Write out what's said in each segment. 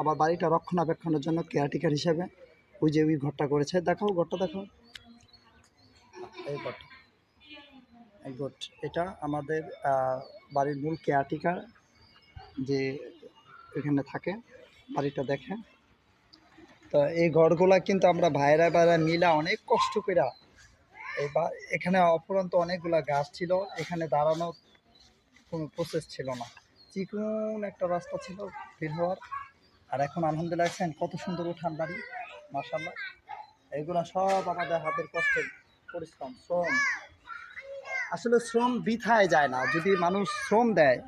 আবার বাড়িটা রক্ষণাবেক্ষণের জন্য কেয়ারটেকার হিসেবে ওই যে ওই ঘরটা করেছে। দেখাও ঘরটা, দেখাও। এই ঘরটা। এই ঘর এটা আমাদের বাড়ির মূল কেয়ারটেকার যে এখানে থাকে, বাড়িটা দেখে। তো এই ঘরগুলা কিন্তু আমরা ভাইরা ভাইরা মিলা অনেক কষ্ট কইরা এবার এখানে অপরন্ত অনেকগুলা গাছ ছিল, এখানে দাঁড়ানোর কোনো প্রসেস ছিল না। চিকন একটা রাস্তা ছিল বের হওয়ার। আর এখন আলহামদুলিল্লাহ দেখছেন কত সুন্দর উঠান বাড়ি মার্শাল্লাহ এগুলো সব আমাদের হাতের কষ্টের পরিশ্রম, শ্রম। আসলে শ্রম বৃথায় যায় না, যদি মানুষ শ্রম দেয়।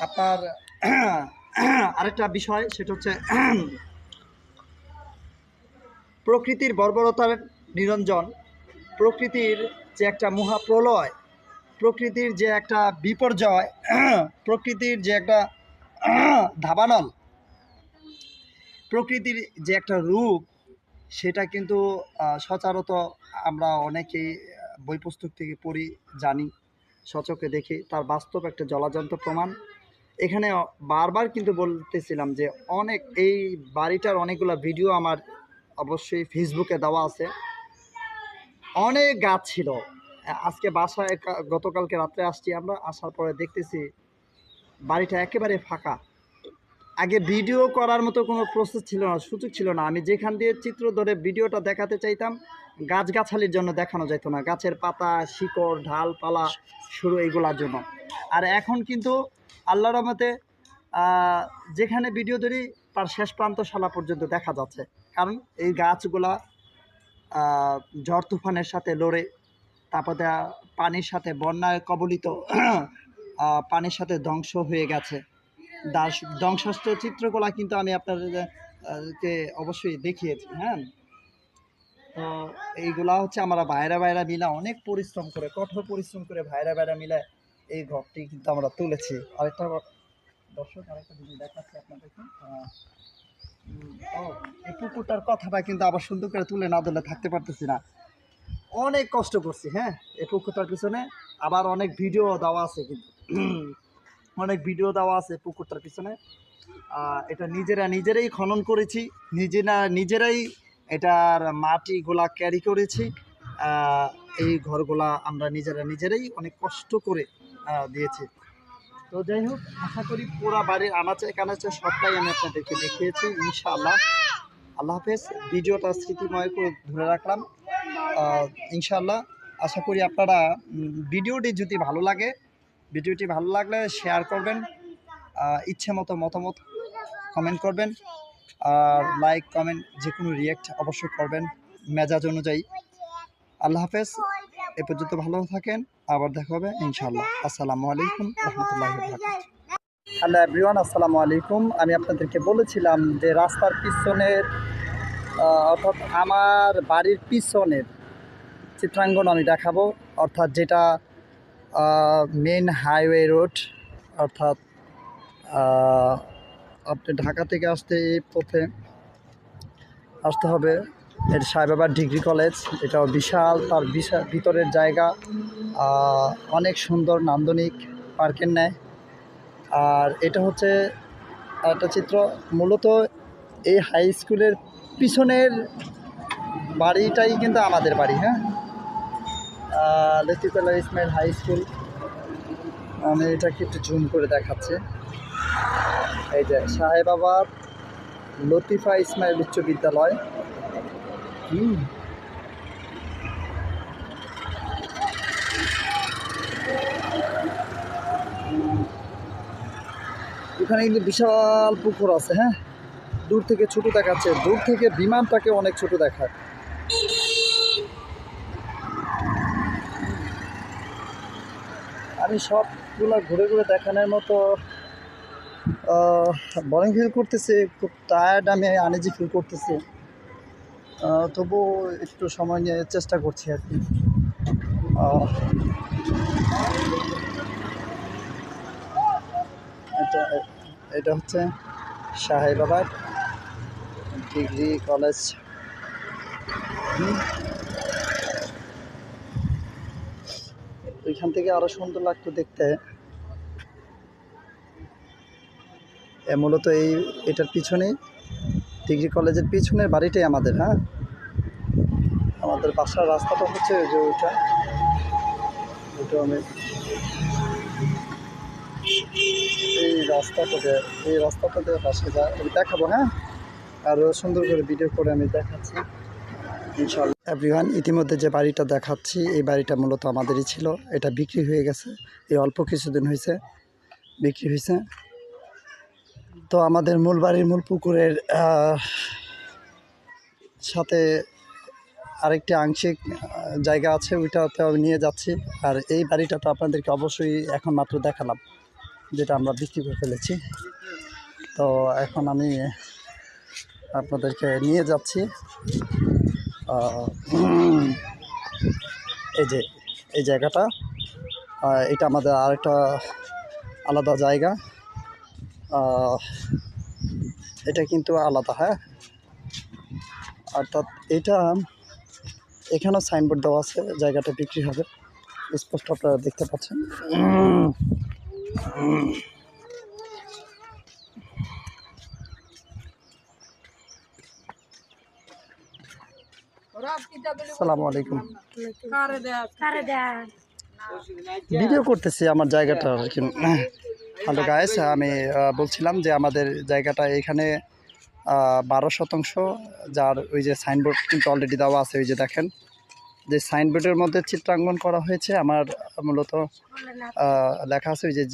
আপনার আরেকটা বিষয়, সেটা হচ্ছে প্রকৃতির বর্বরতার নিরঞ্জন। প্রকৃতির যে একটা মহাপ্রলয়, প্রকৃতির যে একটা বিপর্যয়, প্রকৃতির যে একটা ধাবানল প্রকৃতির যে একটা রূপ, সেটা কিন্তু সচারত আমরা অনেকেই বই পুস্তক থেকে পড়ি, জানি সচকে দেখি। তার বাস্তব একটা জলাজন্ত প্রমাণ। এখানে বারবার কিন্তু বলতেছিলাম যে, অনেক, এই বাড়িটার অনেকগুলো ভিডিও আমার অবশ্যই ফেসবুকে দেওয়া আছে। অনেক গাছ ছিল। আজকে বাসায় গতকালকে রাত্রে আসছি আমরা, আসার পরে দেখতেছি বাড়িটা একেবারে ফাঁকা। আগে ভিডিও করার মতো কোনো প্রসেস ছিল না, সুযোগ ছিল না। আমি যেখান দিয়ে চিত্র ধরে ভিডিওটা দেখাতে চাইতাম, গাছগাছালির জন্য দেখানো যেত না। গাছের পাতা, শিকড়, ঢালপালা শুরু এইগুলার জন্য। আর এখন কিন্তু আল্লাহ রহমতে যেখানে ভিডিও ধরি, তার শেষ প্রান্ত শালা পর্যন্ত দেখা যাচ্ছে। কারণ এই গাছগুলা ঝড় তুফানের সাথে লড়ে, তারপরে পানির সাথে বন্যায় কবলিত পানির সাথে ধ্বংস হয়ে গেছে। দাস ধ্বংসাস্ত্র চিত্রকলা কিন্তু আমি আপনাদের আহ, কে অবশ্যই দেখিয়েছি হ্যাঁ? তো এইগুলা হচ্ছে আমরা ভাইরা ভাইরা মিলা অনেক পরিশ্রম করে কঠোর পরিশ্রম করে ভাইরা ভাইরা মিলে এই ঘরটি কিন্তু আমরা তুলেছি। আরেকটা দর্শক আরেকটা জিনিস দেখাচ্ছি আপনাদেরকে। এই পুকুরটার কথাটা কিন্তু আবার সুন্দর করে তুলে না দিলে থাকতে পারতেছি না। অনেক কষ্ট করছি হ্যাঁ? এই পুকুরটার পিছনে আবার অনেক ভিডিও দেওয়া আছে কিন্তু। অনেক ভিডিও দেওয়া আছে পুকুরটার পিছনে। এটা নিজেরা নিজেরাই খনন করেছি। নিজেরা নিজেরাই এটার মাটিগুলা ক্যারি করেছি। এই ঘরগুলা আমরা নিজেরা নিজেরাই অনেক কষ্ট করে দিয়েছি। তো যাই হোক, আশা করি পুরা বাড়ির আনাচে কানাচে সবটাই আমি আপনাদেরকে দেখিয়েছি, ইনশাআল্লাহ। আল্লাহ হাফেজ, ভিডিওটা স্মৃতিময় করে ধরে রাখলাম। ইনশাআল্লাহ, আশা করি আপনারা ভিডিওটি যদি ভালো লাগে ভিডিওটি ভালো লাগলে শেয়ার করবেন ইচ্ছে মতো মতামত কমেন্ট করবেন, আর লাইক কমেন্ট যে কোনো রিয়েক্ট অবশ্যই করবেন মেজাজ অনুযায়ী। আল্লাহ হাফেজ, এ পর্যন্ত ভালো থাকেন, আবার দেখা হবে ইনশাআল্লাহ। আসসালামু আলাইকুম রহমতুল্লাহ হ্যালো এভরিওয়ান আসসালামু আলাইকুম। আমি আপনাদেরকে বলেছিলাম যে রাস্তার পিছনের অর্থাৎ আমার বাড়ির পিছনের চিত্রাঙ্গন আমি দেখাবো। অর্থাৎ যেটা মেন হাইওয়ে রোড অর্থাৎ আপনি ঢাকা থেকে আসতে এই পথে আসতে হবে। এর সাহেবাবার ডিগ্রি কলেজ, এটাও বিশাল, তার বিশাল ভিতরের জায়গা অনেক সুন্দর, নান্দনিক, পার্কের ন্যায়। আর এটা হচ্ছে একটা চিত্র, মূলত এই হাই স্কুলের পিছনের বাড়িটাই কিন্তু আমাদের বাড়ি হ্যাঁ? লতিফুল্লাহ ইসমাইল হাই স্কুল আমি এটাকে একটু জুম করে দেখাচ্ছি। এই যে সাহেবাবাদ লতিফা ইসমাইল উচ্চ বিদ্যালয়। হুম। এখানে কিন্তু বিশাল পুকুর আছে হ্যাঁ? দূর থেকে ছোট দেখাচ্ছে। দূর থেকে বিমানটাকে অনেক ছোট দেখায়। আমি সবগুলা ঘুরে ঘুরে দেখানোর মতো বোরিং ফিল করতেছে, খুব টায়ার্ড আমি আনিজি ফিল করতেছি। তবু একটু সময় নিয়ে চেষ্টা করছি আর কি। এটা এটা হচ্ছে সাহেবাবাদ ডিগ্রি কলেজ। ওইখান থেকে আরও সুন্দর লাগতো দেখতে। মূলত এই, এটার পিছনেই, ডিগ্রি কলেজের পিছনের বাড়িটাই আমাদের হ্যাঁ? আমাদের বাসার রাস্তাটা হচ্ছে যে ওইটা। ওইটা আমি এই রাস্তাটাতে এই রাস্তাটাতে পাশে যা দেখাবো হ্যাঁ? আরও সুন্দর করে ভিডিও করে আমি দেখাচ্ছি। ইনশাল্লাহ এভরিওয়ান ইতিমধ্যে যে বাড়িটা দেখাচ্ছি, এই বাড়িটা মূলত আমাদেরই ছিল। এটা বিক্রি হয়ে গেছে। এই অল্প কিছুদিন হয়েছে, বিক্রি হয়েছে। তো আমাদের মূল বাড়ির মূল পুকুরের সাথে আরেকটি আংশিক জায়গা আছে, ওইটাতে আমি নিয়ে যাচ্ছি। আর এই বাড়িটা তো আপনাদেরকে অবশ্যই এখন মাত্র দেখালাম, যেটা আমরা বিক্রি করে ফেলেছি। তো এখন আমি আপনাদেরকে নিয়ে যাচ্ছি। এই যে, এই জায়গাটা এটা আমাদের আরেকটা আলাদা জায়গা। এটা কিন্তু আলাদা হ্যাঁ? অর্থাৎ এটা, এখানেও সাইনবোর্ড দেওয়া আছে, জায়গাটা বিক্রি হবে। স্পষ্ট আপনারা দেখতে পাচ্ছেন। আসসালামু আলাইকুম। কারে দেয় ভিডিও করতেছি আমার জায়গাটা হ্যালো গায়েস আমি বলছিলাম যে আমাদের জায়গাটা এখানে বারো শতাংশ যার ওই যে সাইনবোর্ড কিন্তু অলরেডি দেওয়া আছে ওই যে দেখেন। যে সাইনবোর্ডের মধ্যে চিত্রাঙ্কন করা হয়েছে আমার মূলত লেখা আছে ওই যে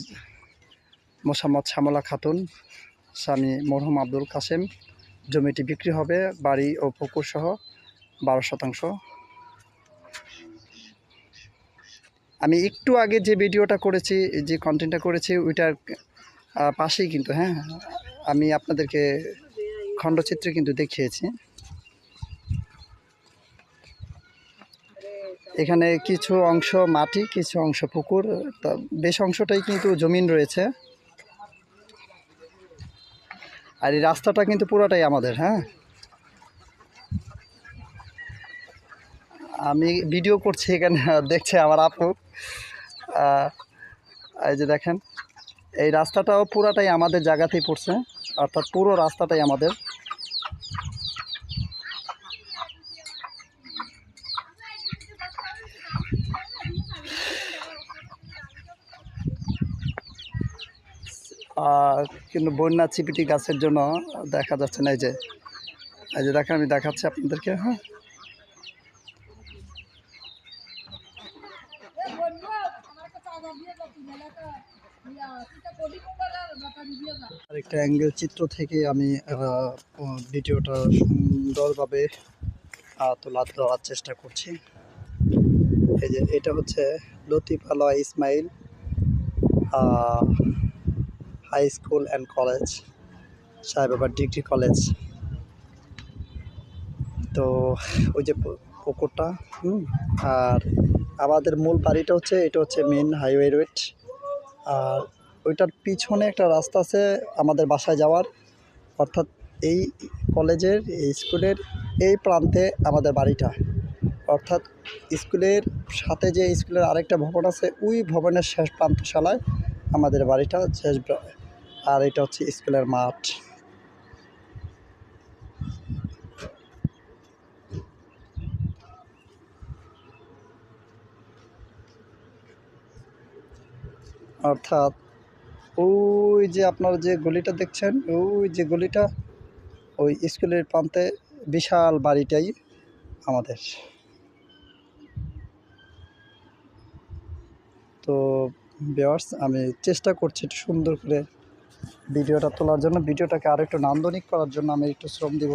মোসাম্মদ শ্যামলা খাতুন স্বামী মরহুম আব্দুল কাসেম জমিটি বিক্রি হবে বাড়ি ও পুকুর সহ। বারো শতাংশ। আমি একটু আগে যে ভিডিওটা করেছি, যে কন্টেন্টটা করেছি, ওইটার পাশেই কিন্তু হ্যাঁ আমি আপনাদেরকে খণ্ডচিত্রে কিন্তু দেখিয়েছি। এখানে কিছু অংশ মাটি, কিছু অংশ পুকুর, তা বেশ অংশটাই কিন্তু জমিন রয়েছে। আর এই রাস্তাটা কিন্তু পুরোটাই আমাদের হ্যাঁ। আমি ভিডিও করছি এখানে, দেখছে আমার আপু। এই যে দেখেন, এই রাস্তাটাও পুরাটাই আমাদের জায়গাতেই পড়ছে, অর্থাৎ পুরো রাস্তাটাই আমাদের। কিন্তু বন্যা চিপিটি গাছের জন্য দেখা যাচ্ছে না, এই যে এই যে দেখেন, আমি দেখাচ্ছি আপনাদেরকে হ্যাঁ। আরেকটা অ্যাঙ্গেল চিত্র থেকে আমি ভিডিওটা সুন্দরভাবে তোলা দেওয়ার চেষ্টা করছি। এই যে, এটা হচ্ছে Latif আলোয়া Ismail high school and college সাহেবাবার degree college. তো, ওই যে পুকুরটা, হুম, আর আমাদের মূল বাড়িটা হচ্ছে, এটা হচ্ছে মেন হাইওয়ে রোড। আর ওইটার পিছনে একটা রাস্তা আছে আমাদের বাসায় যাওয়ার। অর্থাৎ এই কলেজের, এই স্কুলের এই প্রান্তে আমাদের বাড়িটা। অর্থাৎ স্কুলের সাথে যে স্কুলের আরেকটা ভবন আছে, ওই ভবনের শেষ প্রান্তশালায় আমাদের বাড়িটা শেষ আর এটা হচ্ছে স্কুলের মাঠ। অর্থাৎ ওই যে আপনারা যে গলিটা দেখছেন, ওই যে গলিটা ওই স্কুলের প্রান্তে বিশাল বাড়িটাই আমাদের। তো বেয়ার্স আমি চেষ্টা করছি একটু সুন্দর করে ভিডিওটা তোলার জন্য, ভিডিওটাকে আরও একটু নান্দনিক করার জন্য আমি একটু শ্রম দিব।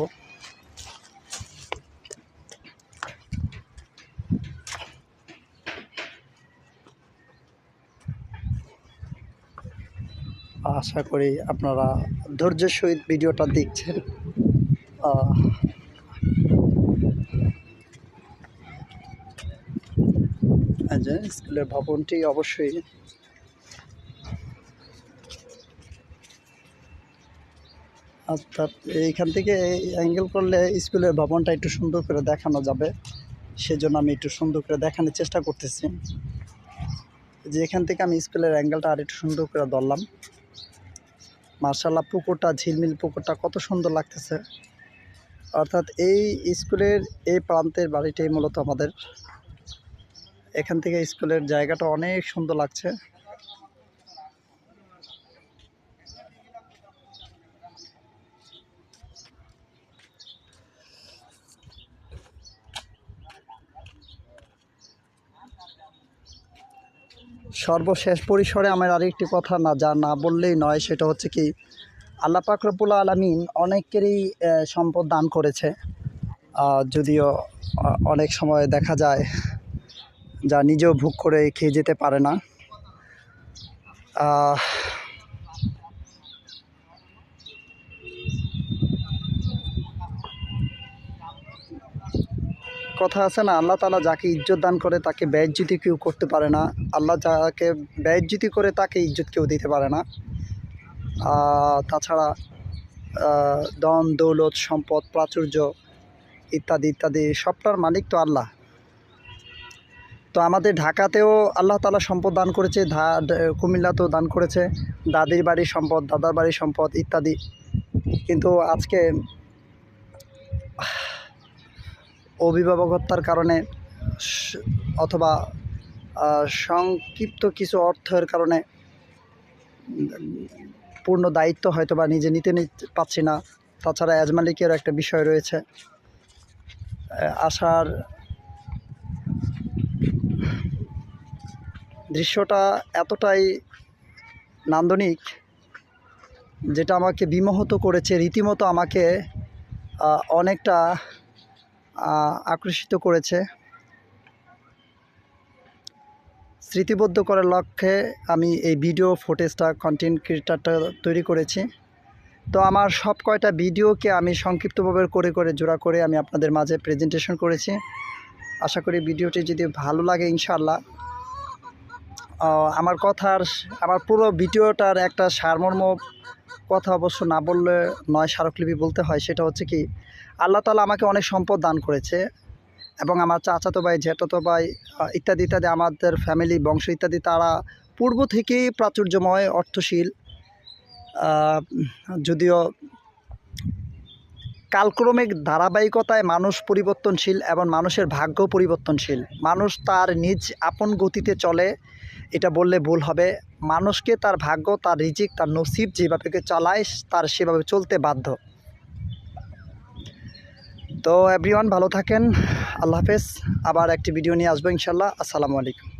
আশা করি আপনারা ধৈর্যের সহিত ভিডিওটা দেখছেন। স্কুলের ভবনটি অবশ্যই অর্থাৎ এইখান থেকে অ্যাঙ্গেল করলে স্কুলের ভবনটা একটু সুন্দর করে দেখানো যাবে। সেজন্য আমি একটু সুন্দর করে দেখানোর চেষ্টা করতেছি। যে এখান থেকে আমি স্কুলের অ্যাঙ্গেলটা আর একটু সুন্দর করে ধরলাম। মার্শাল্লাহ পুকুরটা, ঝিলমিল পুকুরটা কত সুন্দর লাগতেছে। অর্থাৎ এই স্কুলের এই প্রান্তের বাড়িটাই মূলত আমাদের। এখান থেকে স্কুলের জায়গাটা অনেক সুন্দর লাগছে। সর্বশেষ পরিসরে আমার আরেকটি কথা না যা না বললেই নয়, সেটা হচ্ছে কি, আল্লাহ পাকরপুল আলমিন অনেকেরই সম্পদ দান করেছে। যদিও অনেক সময় দেখা যায় যা নিজেও ভোগ করে খেয়ে যেতে পারে না। কথা আছে না, আল্লাহ তালা যাকে ইজ্জত দান করে তাকে ব্যয়জ্যুতি কেউ করতে পারে না। আল্লাহ যাকে ব্যয়জ্যুতি করে তাকে ইজ্জত কেউ দিতে পারে না। তাছাড়া দন দৌলত, সম্পদ, প্রাচুর্য ইত্যাদি ইত্যাদি সবটার মালিক তো আল্লাহ। তো আমাদের ঢাকাতেও আল্লাহ তালা সম্পদ দান করেছে, ধা কুমিল্লাতেও দান করেছে, দাদির বাড়ির সম্পদ, দাদার বাড়ির সম্পদ ইত্যাদি। কিন্তু আজকে অভিভাবকত্বার কারণে অথবা সংক্ষিপ্ত কিছু অর্থের কারণে পূর্ণ দায়িত্ব হয়তো বা নিজে নিতে পারছি না। তাছাড়া এজ মালিকের একটা বিষয় রয়েছে। আসার দৃশ্যটা এতটাই নান্দনিক যেটা আমাকে বিমোহিত করেছে, রীতিমতো আমাকে অনেকটা আকর্ষিত করেছে। স্মৃতিবদ্ধ করার লক্ষ্যে আমি এই ভিডিও ফুটেজটা কন্টেন্ট ক্রিয়েটারটা তৈরি করেছি। তো আমার সব কয়টা ভিডিওকে আমি সংক্ষিপ্তভাবে করে করে, জোড়া করে আমি আপনাদের মাঝে প্রেজেন্টেশন করেছি। আশা করি ভিডিওটি যদি ভালো লাগে ইনশাল্লাহ আমার কথার, আমার পুরো ভিডিওটার একটা সারমর্ম, কথা অবশ্য না বললে নয় স্মারকলিপি বলতে হয়, সেটা হচ্ছে কি আল্লাহ তালা আমাকে অনেক সম্পদ দান করেছে এবং আমার চাচাতো ভাই জ্যাঠাতো ভাই ইত্যাদি ইত্যাদি আমাদের ফ্যামিলি বংশ ইত্যাদি তারা পূর্ব থেকেই প্রাচুর্যময়, অর্থশীল। যদিও কালক্রমিক ধারাবাহিকতায় মানুষ পরিবর্তনশীল এবং মানুষের ভাগ্য পরিবর্তনশীল। মানুষ তার নিজ আপন গতিতে চলে, এটা বললে ভুল হবে। মানুষকে তার ভাগ্য, তার রিজিক, তার নসিব যেভাবে চালায়, তার সেভাবে চলতে বাধ্য। তো এভরিওয়ান ভালো থাকেন আল্লাহ হাফেজ। আবার একটি ভিডিও নিয়ে আসব ইনশাল্লাহ। আসসালামু আলাইকুম।